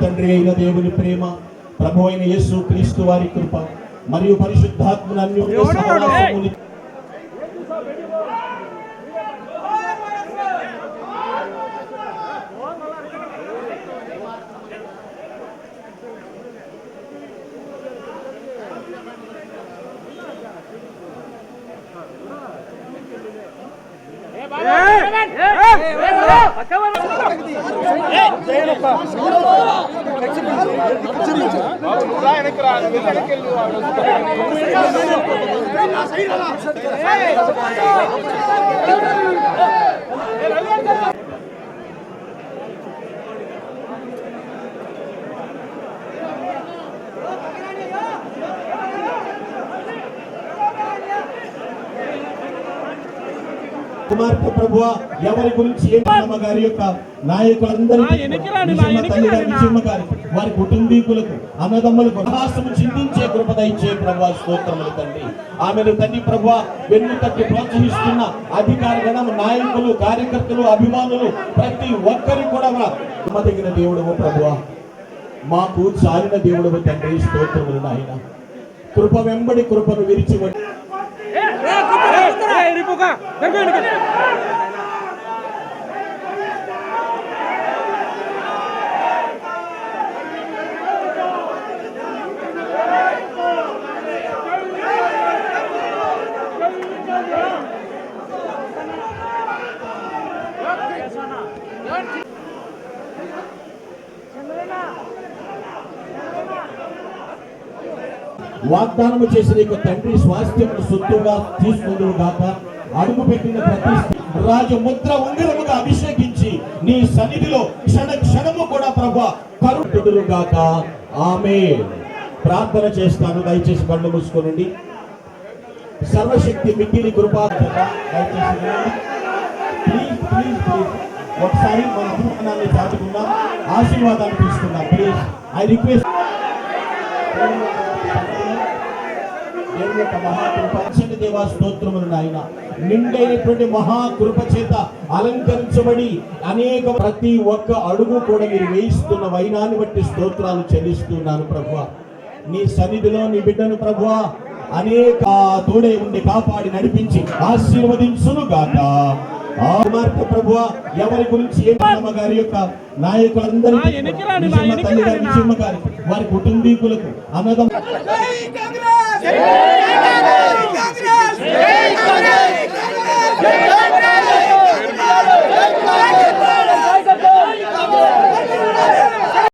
తండ్రి అయిన దేవుని ప్రేమ ప్రభు అయిన యేసు క్రీస్తు వారి కృప మరియు పరిశుద్ధాత్మల అన్యోన్య సహవాసముని కుమార్తె ప్రభువ ఎవరి గురించి ఏం అమ్మ గారి యొక్క నాయకులందరికీ గారి వారి కుటుంబీకులకు అన్నదమ్ములకు రహస్యము చింతించే కృప దయచే ప్రభు స్తోత్రములు తండ్రి. ఆమెను తండ్రి ప్రభు వెన్ను తట్టి ప్రోత్సహిస్తున్న అధికార గణం నాయకులు కార్యకర్తలు అభిమానులు ప్రతి ఒక్కరి కూడా నమ్మదగిన దేవుడము ప్రభువా. మాకు చాలిన దేవుడము తండ్రి స్తోత్రములు నాయన. కృప వెంబడి కృపను విరిచి ఎరిపోక జరిపేయండి చంద్రనా వాగ్దానం చేసిన యొక్క తండ్రి స్వాస్థ్యం సొత్తుగా తీసుకుందువు గాక. అడుగు పెట్టిన ప్రతి రాజు ముద్ర ఉంగరముగా అభిషేకించి నీ సన్నిధిలో క్షణ క్షణము కూడా ప్రభా కరుతుడులు గాక. ఆమె ప్రార్థన చేస్తాను దయచేసి బండ్లు మూసుకోనండి. సర్వశక్తి మిక్కిలి కృపా ప్లీజ్ ప్లీజ్ ప్లీజ్ ఒకసారి మన అభిమానాన్ని చాటుకుందాం. ఆశీర్వాదాన్ని తీసుకుందాం. ప్లీజ్ ఐ రిక్వెస్ట్ దేవుని యొక్క మహాకృప అక్షయ దేవా స్తోత్రములు నాయన. నిండైనటువంటి మహాకృప చేత అలంకరించబడి అనేక ప్రతి ఒక్క అడుగు కూడా మీరు వేయిస్తున్న వైనాన్ని బట్టి స్తోత్రాలు చెల్లిస్తున్నాను ప్రభు నీ సన్నిధిలో నీ బిడ్డను ప్రభు అనేక తోడే ఉండి కాపాడి నడిపించి ఆశీర్వదించును గాక. కుమార్తె ప్రభు ఎవరి గురించి ఏ అమ్మ గారి యొక్క నాయకులందరికీ విజయమ్మ తల్లి గారి విజయమ్మ గారి వారి కుటుంబీకులకు అన్నదం ঠিক